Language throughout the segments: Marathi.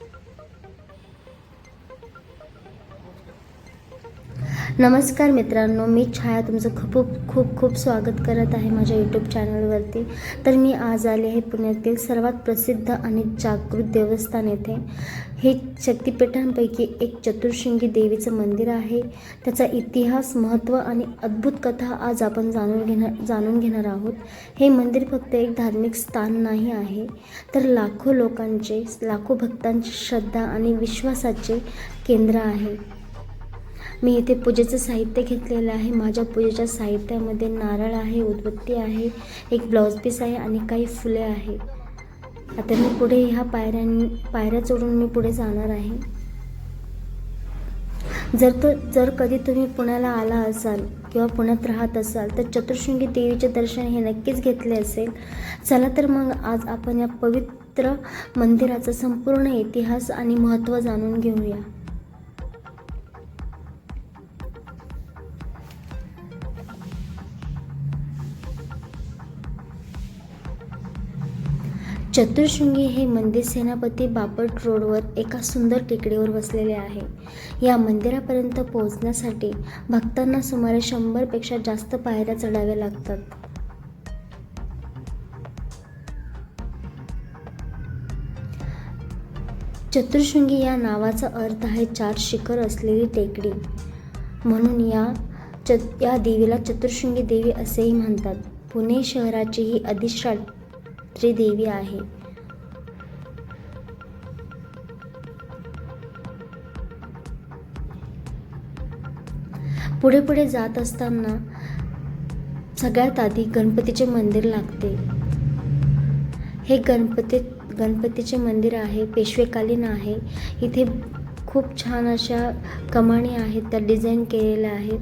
Thank you. नमस्कार मित्रांनो मी छाया तुमचं खूप खूप खूप स्वागत करत आहे माझ्या यूट्यूब चॅनलवरती तर मी आज आले आहे पुण्यातील सर्वात प्रसिद्ध आणि जागृत देवस्थान येथे. हे शक्तिपीठांपैकी एक चतुर्शृंगी देवीचं मंदिर आहे. त्याचा इतिहास महत्त्व आणि अद्भुत कथा आज आपण जाणून घेणार जाणून घेणार आहोत. हे मंदिर फक्त एक धार्मिक स्थान नाही आहे तर लाखो लोकांचे लाखो भक्तांची श्रद्धा आणि विश्वासाचे केंद्र आहे. मी इथे पूजेचं साहित्य घेतलेलं आहे. माझ्या पूजेच्या साहित्यामध्ये नारळ आहे उदबत्ती आहे एक ब्लाऊज पीस आहे आणि काही फुले आहे. आता मी पुढे ह्या पायऱ्यां पायऱ्या चढून मी पुढे जाणार आहे. जर तर जर कधी तुम्ही पुण्याला आला असाल किंवा पुण्यात राहत असाल तर चतुर्शृंगी देवीचे दर्शन हे नक्कीच घेतले असेल. चला तर मग आज आपण या पवित्र मंदिराचा संपूर्ण इतिहास आणि महत्त्व जाणून घेऊया. चतुर्शृंगी हे मंदिर सेनापती बापट रोडवर एका सुंदर टेकडीवर वसलेले आहे. या मंदिरापर्यंत पोहोचण्यासाठी भक्तांना सुमारे शंभरपेक्षा जास्त पायऱ्या चढाव्या लागतात. चतुर्शृंगी या नावाचा अर्थ आहे चार शिखर असलेली टेकडी. म्हणून या च या देवीला चतुर्शृंगी देवी असेही म्हणतात. पुणे शहराची ही अधिष्ठात्री देवी आहे. पुढे पुढे जात असताना सगळ्यात आधी गणपतीचे मंदिर लागते. हे गणपती गणपतीचे मंदिर आहे पेशवेकालीन आहे. इथे खूप छान अशा कमाणी आहेत त्या डिझाईन केलेल्या आहेत.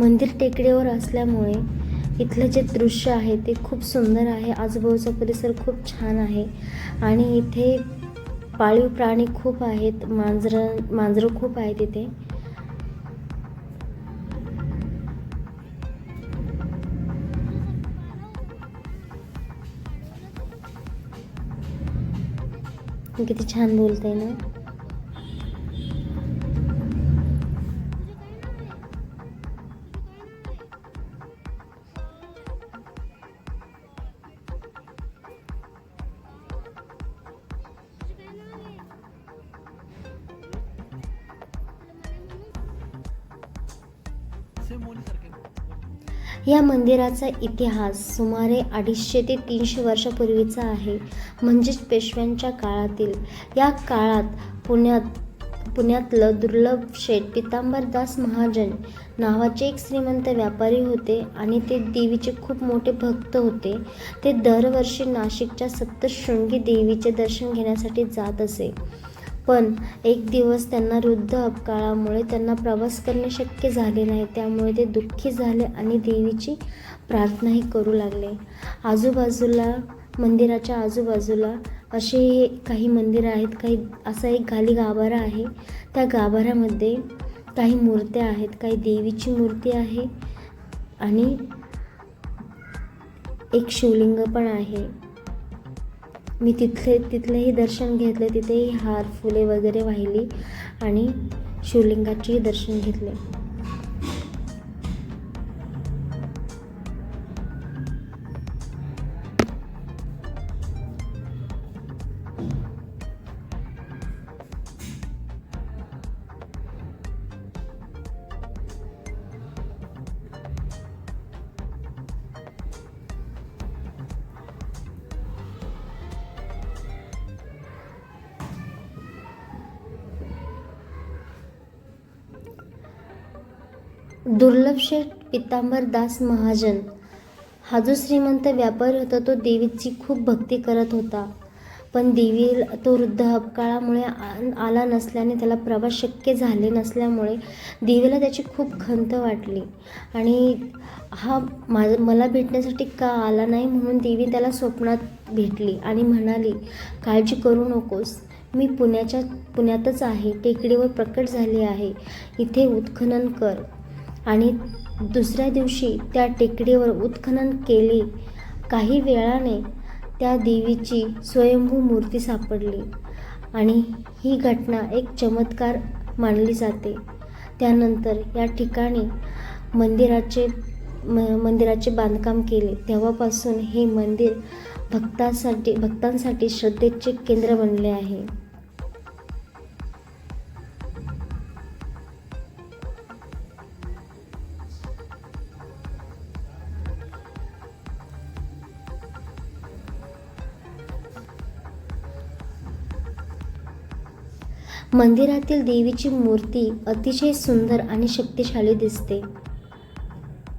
मंदिर टेकडीवर असल्यामुळे इथलं जे दृश्य आहे ते खूप सुंदर आहे. आजूबाजूचा परिसर खूप छान आहे. आणि इथे पाळीव प्राणी खूप आहेत. मांजरं मांजरं खूप आहेत इथे. किती छान बोलते ना? या मंदिराचा इतिहास सुमारे अडीचशे ते तीनशे वर्षापूर्वीचा आहे. म्हणजेच पेशव्यांच्या काळातील. या काळात पुण्यात पुण्यातलं दुर्लभ शेठ पितांबरदास महाजन नावाचे एक श्रीमंत व्यापारी होते आणि ते देवीचे खूप मोठे भक्त होते. ते दरवर्षी नाशिकच्या सप्तशृंगी देवीचे दर्शन घेण्यासाठी जात असे. पण एक दिवस त्यांना वृद्ध अपकाळामुळे त्यांना प्रवास करणे शक्य झाले नाही. त्यामुळे ते दुःखी झाले आणि देवीची प्रार्थनाही करू लागले. आजूबाजूला मंदिराच्या आजूबाजूला असे काही मंदिरं आहेत. काही असा एक खाली गाभारा आहे. त्या गाभाऱ्यामध्ये काही मूर्त्या आहेत. काही देवीची मूर्ती आहे आणि एक शिवलिंग पण आहे. मी तिथले तिथलेही दर्शन घेतले तिथेही हार फुले वगैरे वाहिली आणि शिवलिंगाचेही दर्शन घेतले. दुर्लक्ष शेठ पितांबर दास महाजन. हा जो श्रीमंत व्यापारी होता तो देवीची खूप भक्ती करत होता. पण देवी तो वृद्ध अपकाळामुळे आ- आला नसल्याने त्याला प्रवास शक्य झाले नसल्यामुळे देवीला त्याची खूप खंत वाटली. आणि हा माझ मला भेटण्यासाठी का आला नाही म्हणून देवी त्याला स्वप्नात भेटली आणि म्हणाली काळजी करू नकोस. मी पुण्याच्या पुण्यातच आहे. टेकडीवर प्रकट झाले आहे. इथे उत्खनन कर. आणि दुसऱ्या दिवशी त्या टेकडीवर उत्खनन केले. काही वेळाने त्या देवीची स्वयंभू मूर्ती सापडली आणि ही घटना एक चमत्कार मानली जाते. त्यानंतर या ठिकाणी मंदिराचे म मंदिराचे बांधकाम केले. तेव्हापासून हे मंदिर भक्तासाठी भक्तांसाठी श्रद्धेचे केंद्र बनले आहे. मंदिरातील देवीची मूर्ती अतिशय सुंदर आणि शक्तिशाली दिसते.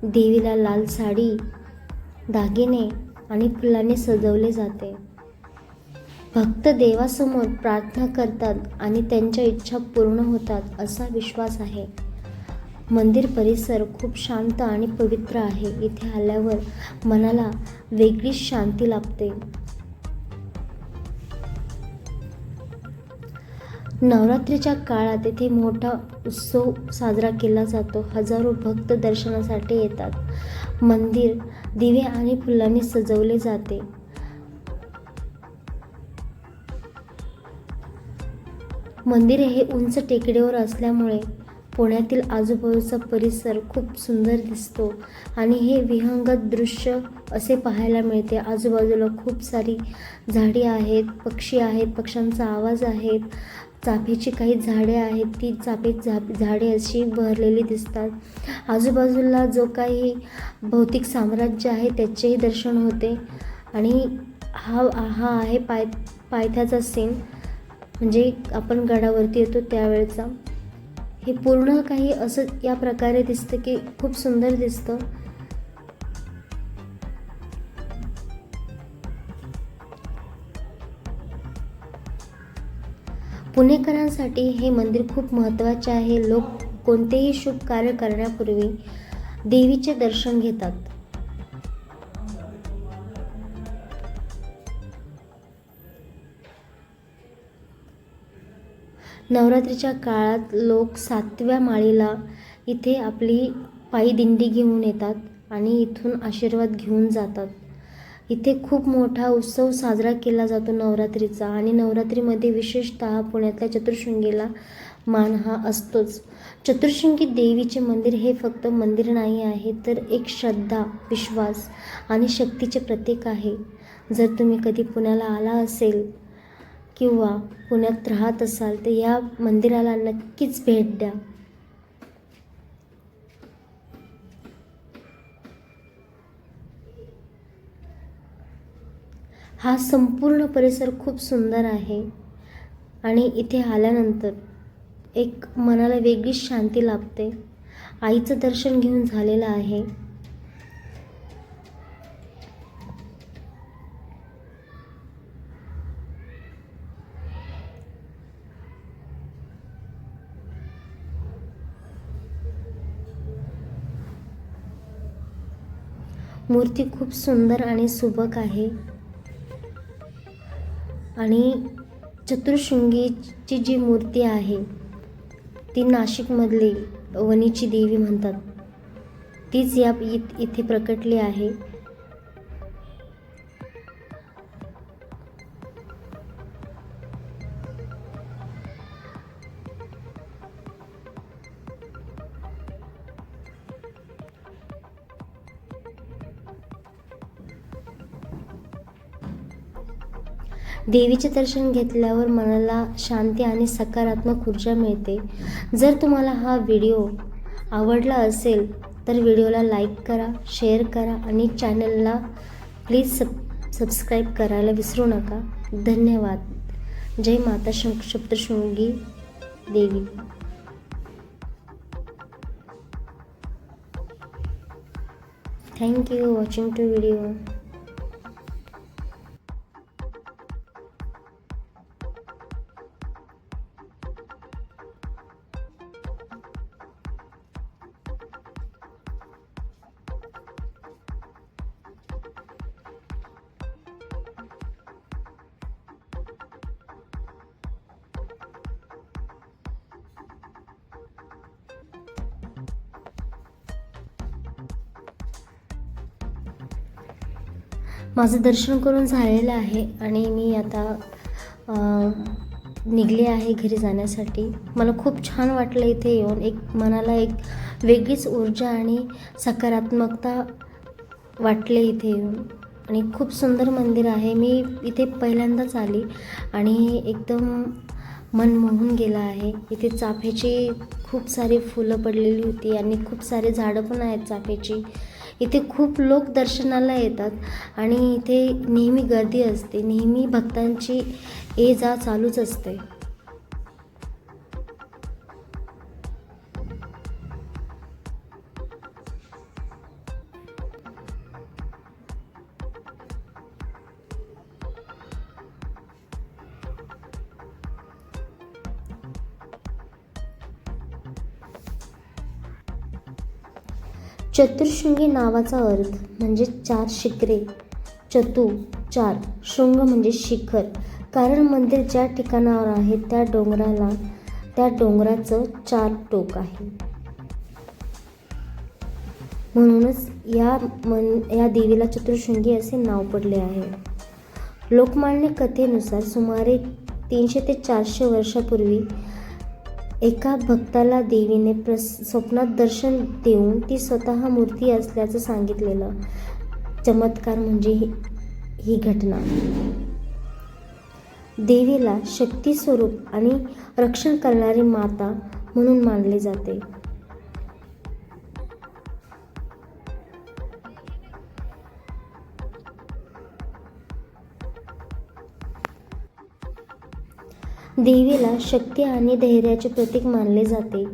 देवीला लाल साडी दागिने आणि फुलांनी सजवले जाते. भक्त देवासमोर प्रार्थना करतात आणि त्यांच्या इच्छा पूर्ण होतात असा विश्वास आहे. मंदिर परिसर खूप शांत आणि पवित्र आहे. इथे आल्यावर मनाला वेगळीच शांती लाभते. नवरात्रीच्या काळात येथे मोठा उत्सव साजरा केला जातो. हजारो भक्त दर्शनासाठी येतात. मंदिर दिवे आणि फुलांनी सजवले जाते. मंदिर हे उंच टेकडीवर असल्यामुळे पुण्यातील आजूबाजूचा परिसर खूप सुंदर दिसतो आणि हे विहंगत दृश्य असे पाहायला मिळते. आजूबाजूला खूप सारी झाडी आहेत पक्षी आहेत पक्ष्यांचा आवाज आहेत चाफेची काही झाडे आहेत. ती चाफे झा झाडे अशी बहरलेली दिसतात. आजूबाजूला जो काही भौतिक साम्राज्य आहे त्याचेही दर्शन होते. आणि हा हा आहे पाय पायथ्याचा सीन. म्हणजे आपण गडावरती येतो त्यावेळेचा. हे पूर्ण काही असं या प्रकारे दिसतं की खूप सुंदर दिसतं. पुणेकरांसाठी हे मंदिर खूप महत्त्वाचे आहे. लोक कोणतेही शुभ कार्य करण्यापूर्वी देवीचे दर्शन घेतात. नवरात्रीच्या काळात लोक सातव्या माळीला इथे आपली पायी दिंडी घेऊन येतात आणि इथून आशीर्वाद घेऊन जातात. इथे खूप मोठा उत्सव साजरा केला जातो नवरात्रीचा. आणि नवरात्रीमध्ये विशेषतः पुण्यातल्या चतुर्शृंगीला मान हा असतोच. चतुर्शृंगी देवीचे मंदिर हे फक्त मंदिर नाही आहे तर एक श्रद्धा विश्वास आणि शक्तीचे प्रतीक आहे. जर तुम्ही कधी पुण्याला आला असेल किंवा पुण्यात राहत असाल तर या मंदिराला नक्कीच भेट द्या. हा संपूर्ण परिसर खूप सुंदर आहे. आणि इथे आल्यानंतर एक मनाला वेगळीच शांती लाभते. आईचं दर्शन घेऊन झालेलं आहे. मूर्ती खूप सुंदर आणि सुबक आहे. आणि चतुर्शृंगीची जी मूर्ती आहे ती नाशिकमधली वणीची देवी म्हणतात. तीच या इथे प्रकटली आहे. देवीचे दर्शन घेतल्यावर मनाला शांती आणि सकारात्मक ऊर्जा मिळते. जर तुम्हाला हा व्हिडिओ आवडला असेल तर व्हिडिओला लाईक करा शेअर करा आणि चॅनलला प्लीज सब सबस्क्राईब करायला विसरू नका. धन्यवाद. जय माता शं सप्तशृंगी देवी. थँक्यू वॉचिंग टू व्हिडिओ माझं दर्शन करून झालेलं आहे आणि मी आता निघले आहे घरी जाण्यासाठी. मला खूप छान वाटलं इथे येऊन. एक मनाला एक वेगळीच ऊर्जा आणि सकारात्मकता वाटले इथे येऊन. आणि खूप सुंदर मंदिर आहे. मी इथे पहिल्यांदाच आली आणि एकदम मन मोहून गेलं आहे. इथे चाफ्याची खूप सारी फुलं पडलेली होती आणि खूप सारे झाडं पण आहेत चाफ्याची. इथे खूप लोक दर्शनाला येतात आणि इथे नेहमी गर्दी असते. नेहमी भक्तांची ये जा चालूच असते. चतुर्शृंगी नावाचा अर्थ म्हणजे चार शिखरे. चतु चार. शृंग म्हणजे शिखर. कारण मंदिर ज्या ठिकाणावर आहे त्या डोंगराला त्या डोंगराचं चार टोक आहे. म्हणूनच या मन या देवीला चतुर्शृंगी असे नाव पडले आहे. लोकमान्य कथेनुसार सुमारे तीनशे ते चारशे वर्षापूर्वी एका भक्ताला देवीने प्रस स्वप्नात दर्शन देऊन ती स्वतः मूर्ती असल्याचं सांगितलेलं चमत्कार म्हणजे ही ही घटना. देवीला शक्ती स्वरूप आणि रक्षण करणारी माता म्हणून मानले जाते. देवीला शक्ती आणि धैर्याचे प्रतीक मानले जाते.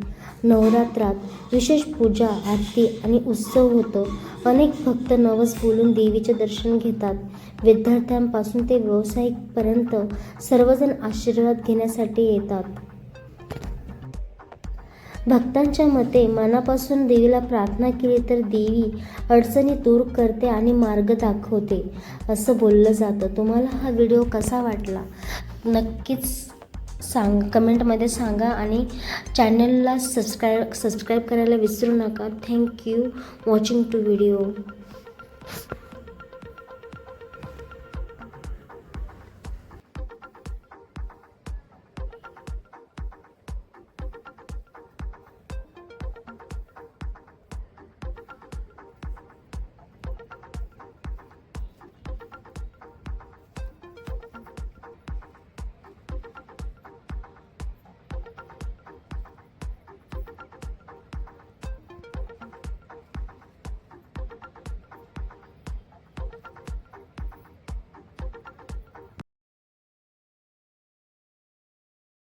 नवरात्रात विशेष पूजा आरती आणि उत्सव होतो. अनेक भक्त नवस बोलून देवीचे दर्शन घेतात. विद्यार्थ्यांपासून ते व्यावसायिकपर्यंत सर्वजण आशीर्वाद घेण्यासाठी येतात. भक्तांच्या मते मनापासून देवीला प्रार्थना केली तर देवी अडचणी दूर करते आणि मार्ग दाखवते. असं बोललं जातं. तुम्हाला हा व्हिडिओ कसा वाटला? नक्कीच सांग कमेंटमध्ये सांगा आणि चॅनलला सबस्क्राईब सबस्क्राईब करायला विसरू नका. Thank you watching to video